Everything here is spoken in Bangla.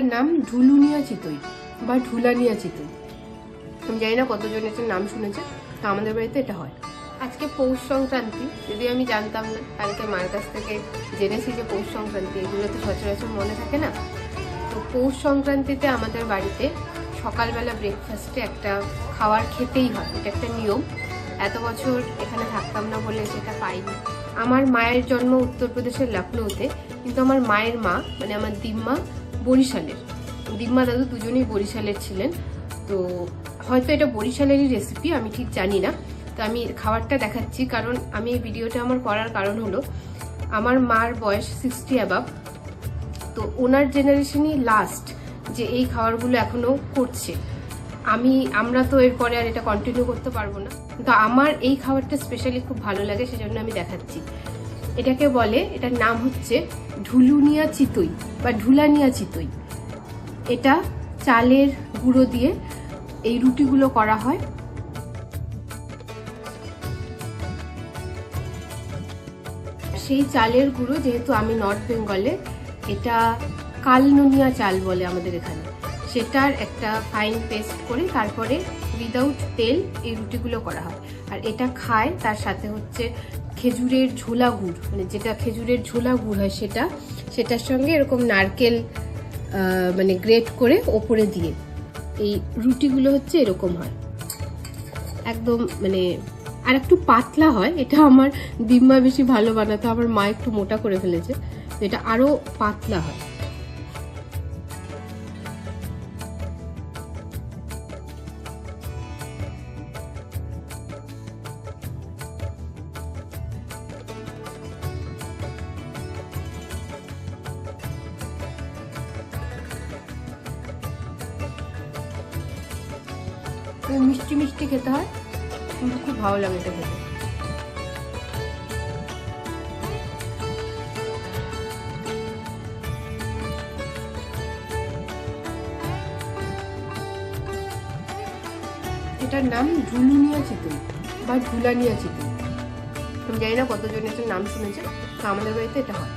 এটার নাম ঢুলুনিয়া চিতই বা ঢুলানিয়া চিতই আমি জানি না কতজন এটার নাম শুনেছে, তো আমাদের বাড়িতে এটা হয়। আজকে পৌষ সংক্রান্তি, যদি আমি জানতাম না, কালকে মার কাছ থেকে জেনেছি যে পৌষ সংক্রান্তি, এগুলো তো সচরাচর মনে থাকে না। তো পৌষ সংক্রান্তিতে আমাদের বাড়িতে সকালবেলা ব্রেকফাস্টে একটা খাবার খেতেই হয়, এটা একটা নিয়ম। এত বছর এখানে থাকতাম না বলে সেটা পাইনি। আমার মায়ের জন্ম উত্তরপ্রদেশের লখনৌতে কিন্তু আমার মায়ের মা মানে আমার দিম্মা বরিশালের। দিগমা দাদু দুজনেই বরিশালের ছিলেন। তো হয়তো এটা বরিশালেরই রেসিপি আমি ঠিক জানি না। তো আমি খাবারটা দেখাচ্ছি, কারণ আমি এই ভিডিওটা আমার করার কারণ হলো, আমার মার বয়স সিক্সটি অ্যাবাভ তো ওনার জেনারেশনই লাস্ট যে এই খাবারগুলো এখনও করছে। আমি, আমরা তো এরপরে আর এটা কন্টিনিউ করতে পারব না। তো আমার এই খাবারটা স্পেশালি খুব ভালো লাগে, সেজন্য আমি দেখাচ্ছি। এটাকে বলে, এটার নাম হচ্ছে ঢুলুনিয়া চিতই বা ঢুলানিয়া চিতই। এটা চালের গুঁড়ো দিয়ে এই রুটিগুলো করা হয়। সেই চালের গুঁড়ো যেহেতু আমি নর্থ বেঙ্গলে, এটা কালনুনিয়া চাল বলে আমাদের এখানে। সেটার একটা ফাইন পেস্ট করে তারপরে উইদাউট তেল এই রুটিগুলো করা হয়। আর এটা খায়, তার সাথে হচ্ছে খেজুরের ঝোলা গুড় মানে যেটা খেজুরের ঝোলা গুড় হয় সেটা, সেটার সঙ্গে এরকম নারকেল মানে গ্রেট করে ওপরে দিয়ে। এই রুটিগুলো হচ্ছে এরকম হয়। একদম মানে আর একটু পাতলা হয়, এটা আমার দিম্মা বেশি ভালো বানাতো, আমার মা একটু মোটা করে ফেলেছে। এটা আরও পাতলা হয়। মিষ্টি মিষ্টি খেতে হয়, কিন্তু খুব ভালো লাগে এটা খেতে। এটার নাম ঝুলুনিয়া চিতই বা ঝুলানিয়া চিতই। আমি জানি না কতজন এটার নাম শুনেছে, তো আমাদের বাড়িতে এটা হয়।